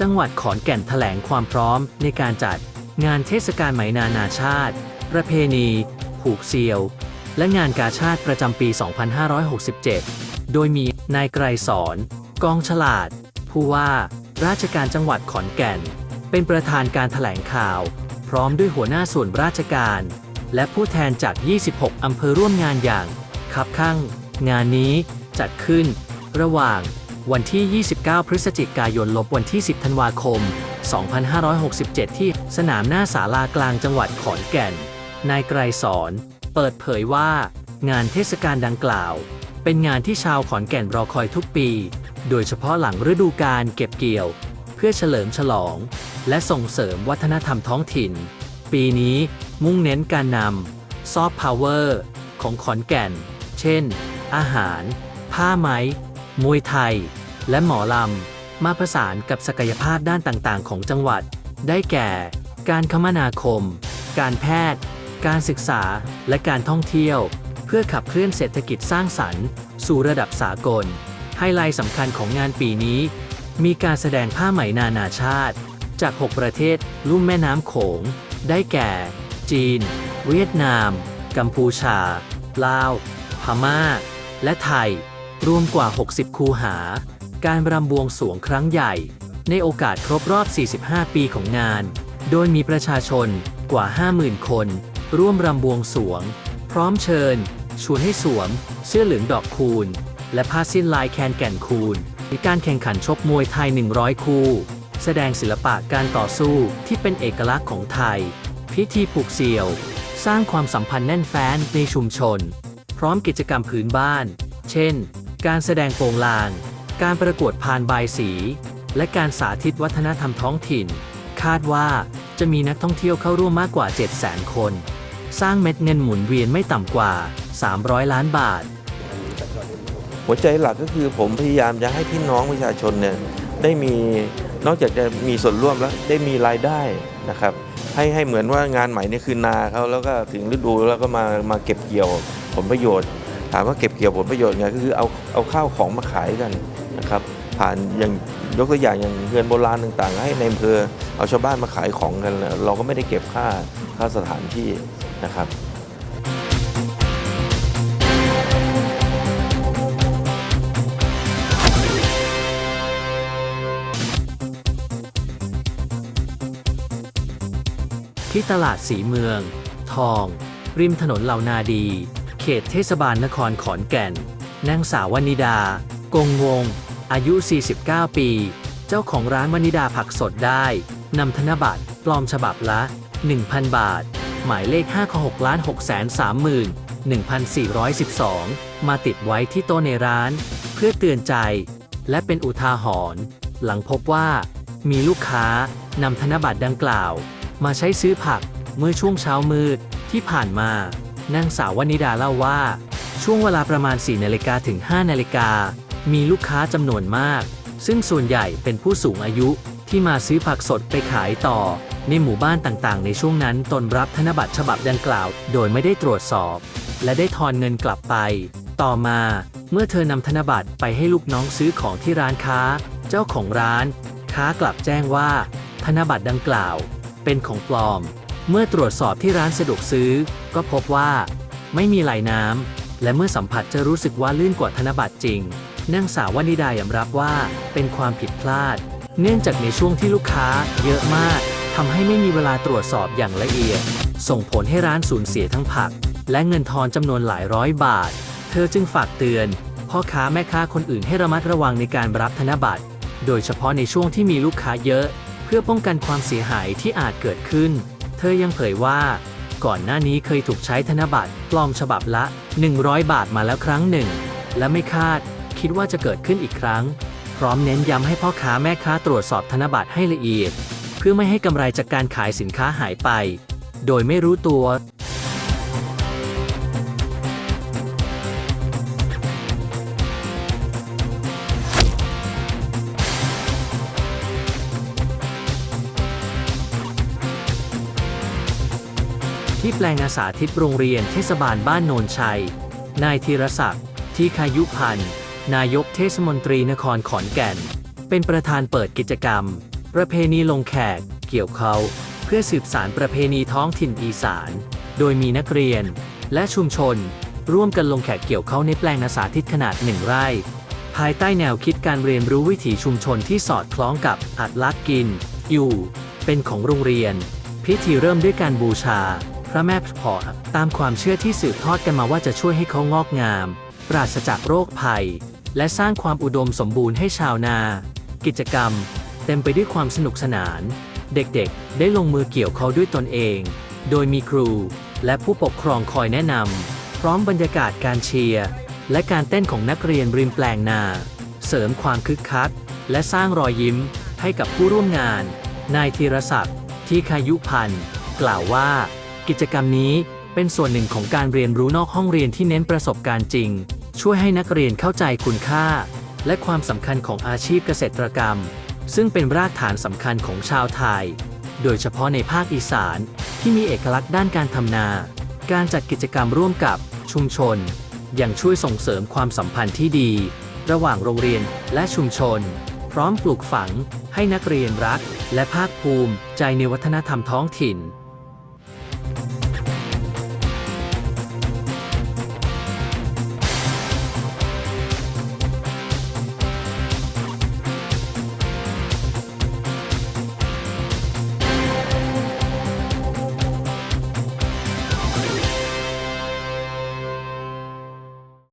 จังหวัดขอนแก่นแถลงความพร้อมในการจัด งานเทศกาลไหมนานาชาติ ประเพณี ผูกเซียว และงานกาชาติประจำปี 2567 โดยมีนายไกรสอน กองฉลาด ผู้ว่าราชการจังหวัดขอนแก่น เป็นประธานการถแถลงข่าว พร้อมด้วยหัวหน้าส่วนราชการ และผู้แทนจาก 26 อำเภอร่วมงานอย่างคับข้างงานนี้จัดขึ้นระหว่าง วันที่ 29 พฤศจิกายนลบวันที่ 10 ธันวาคม 2567 ที่สนามหน้าศาลากลางจังหวัดขอนแก่น นายไกรสอน เปิดเผยว่า งานเทศกาลดังกล่าว เป็นงานที่ชาวขอนแก่นรอคอยทุกปี โดยเฉพาะหลังฤดูกาลเก็บเกี่ยว เพื่อเฉลิมฉลอง และส่งเสริมวัฒนธรรมท้องถิ่น ปีนี้มุ่งเน้นการนำซอฟต์พาวเวอร์ของขอนแก่น เช่น อาหาร ผ้าไหม มวยไทย และหมอลำ มาผสานกับศักยภาพด้านต่างๆ ของจังหวัด ได้แก่ การคมนาคม การแพทย์ การศึกษา และการท่องเที่ยว เพื่อขับเคลื่อนเศรษฐกิจสร้างสรรค์ สู่ระดับสากล ไฮไลท์สำคัญของงานปีนี้ มีการแสดงผ้าไหมนานาชาติ จาก 6 ประเทศลุ่มแม่น้ำโขง ได้แก่ จีน เวียดนาม กัมพูชา ลาว พม่า และไทย รวมกว่า 60 คูหา การรำบวงสวงครั้งใหญ่ ในโอกาสครบรอบ 45 ปีของงาน โดยมีประชาชนกว่า 50,000 คน ร่วมรำบวงสวง พร้อมเชิญ ชวนให้สวม เสื้อเหลืองดอกคูณ และผ้าสิ้นลายแคนแก่นคูณมีการแข่งขันชกมวยไทย 100 คู่ แสดงศิลปะการต่อสู้ที่เป็นเอกลักษณ์ของไทย พิธีผูกเสี่ยว สร้างความสัมพันธ์แน่นแฟ้นในชุมชน พร้อมกิจกรรมพื้นบ้าน เช่น การแสดงโปงลาง การประกวดพานบายสี และการสาธิตวัฒนธรรมท้องถิ่น คาดว่าจะมีนักท่องเที่ยวเข้าร่วมมากกว่า 700,000 คน สร้างเม็ดเงินหมุนเวียนไม่ต่ำกว่า 300 ล้านบาท หัวใจหลักก็คือผมพยายามจะให้พี่น้องประชาชนเนี่ยได้มีนอกจากจะมีส่วนร่วมแล้วได้มีรายได้นะครับ ให้ให้เหมือนว่างานใหม่นี่คือนาเขาแล้วก็ถึงฤดูแล้วก็มามาเก็บเกี่ยวผลประโยชน์ ถามว่าเก็บเกี่ยวผลประโยชน์ไงก็คือเอาเอาข้าวของมาขายกันนะครับผ่านอย่างยกตัวอย่างอย่างเรือนโบราณต่างๆ ให้ในอำเภอเอาชาวบ้านมาขายของกัน เราก็ไม่ได้เก็บค่าค่าสถานที่นะครับที่ตลาดสีเมือง ทอง ริมถนนเหล่านาดี ตเทศบาลนครขอนแก่น นางสาววนิดา กงวง อายุ 49 ปี เจ้าของร้านวนิดาผักสดได้นำธนบัตรปลอมฉบับละ 1,000 บาท หมายเลข5 6ล้าน6 3 1,412 มาติดไว้ที่โต๊ะในร้าน เพื่อเตือนใจ และเป็นอุทาหรณ์หลังพบว่า มีลูกค้านำธนบัตรดังกล่าว มาใช้ซื้อผักเมื่อช่วงเช้ามืดที่ผ่านมา นางสาววนิดาเล่าว่า ช่วงเวลาประมาณ4นาฬิกาถึง5นาฬิกามีลูกค้าจำนวนมาก ซึ่งส่วนใหญ่เป็นผู้สูงอายุที่มาซื้อผักสดไปขายต่อ ในหมู่บ้านต่างๆ ในช่วงนั้นตนรับธนบัตรฉบับดังกล่าว โดยไม่ได้ตรวจสอบ และได้ทอนเงินกลับไป ต่อมาเมื่อเธอนำธนบัตรไปให้ลูกน้องซื้อของที่ร้านค้า เจ้าของร้าน ค้ากลับแจ้งว่า ธนบัตรดังกล่าว เป็นของปลอม เมื่อตรวจสอบที่ร้านสะดวกซื้อ ก็พบว่า ไม่มีลายน้ำ และเมื่อสัมผัสจะรู้สึกว่าลื่นกว่าธนบัตรจริง นางสาววนิดายอมรับว่าเป็นความผิดพลาด เนื่องจากในช่วงที่ลูกค้าเยอะมากทำให้ไม่มีเวลาตรวจสอบอย่างละเอียด ส่งผลให้ร้านสูญเสียทั้งผัก และเงินทอนจำนวนหลายร้อยบาท เธอจึงฝากเตือน พ่อค้าแม่ค้าคนอื่นให้ระมัดระวังในการรับธนบัตร โดยเฉพาะในช่วงที่มีลูกค้าเยอะ เพื่อป้องกันความเสียหายที่อาจเกิดขึ้น เธอยังเผยว่า ก่อนหน้านี้เคยถูกใช้ธนบัตรปลอมฉบับละ 100 บาทมาแล้วครั้งหนึ่ง และไม่คาดคิดว่าจะเกิดขึ้นอีกครั้ง พร้อมเน้นย้ำให้พ่อค้าแม่ค้าตรวจสอบธนบัตรให้ละเอียด เพื่อไม่ให้กำไรจากการขายสินค้าหายไป โดยไม่รู้ตัว ที่แปลงอาสาธิตโรงเรียนเทศบาลบ้านโนนชัย นายธีรศักดิ์ที่คายุพันธ์ นายกเทศมนตรีนครขอนแก่น เป็นประธานเปิดกิจกรรม ประเพณีลงแขก เกี่ยวเขา เพื่อสืบสารประเพณีท้องถิ่นอีสาน โดยมีนักเรียน และชุมชน ร่วมกันลงแขกเกี่ยวเขาในแปลงนาสาธิตขนาดหนึ่งไร่ ภายใต้แนวคิดการเรียนรู้วิถีชุมชนที่สอดคล้องกับอัตลักษณ์กิน อยู่ เป็นของโรงเรียนพิธีเริ่มด้วยการบูชา พระแม่พอตามความเชื่อที่สืบทอดกันมาว่าจะช่วยให้เขางอกงาม ปราศจากโรคภัย และสร้างความอุดมสมบูรณ์ให้ชาวนา กิจกรรม เต็มไปด้วยความสนุกสนาน เด็กๆ ได้ลงมือเกี่ยวเขาด้วยตนเอง โดยมีครู และผู้ปกครองคอยแนะนำพร้อมบรรยากาศการเชียร์และการเต้นของนักเรียนริมแปลงนา เสริมความคึกคัก และสร้างรอยยิ้มให้กับผู้ร่วมงาน นายธีรศักดิ์ที่คายุพันธ์กล่าวว่า กิจกรรมนี้เป็นส่วนหนึ่งของการเรียนรู้นอกห้องเรียนที่เน้นประสบการณ์จริง ช่วยให้นักเรียนเข้าใจคุณค่า และความสำคัญของอาชีพเกษตรกรรม ซึ่งเป็นรากฐานสำคัญของชาวไทย โดยเฉพาะในภาคอีสานที่มีเอกลักษณ์ด้านการทำนา การจัดกิจกรรมร่วมกับชุมชน ยังช่วยส่งเสริมความสัมพันธ์ที่ดี ระหว่างโรงเรียนและชุมชน พร้อมปลูกฝังให้นักเรียนรัก และภาคภูมิใจในวัฒนธรรมท้องถิ่น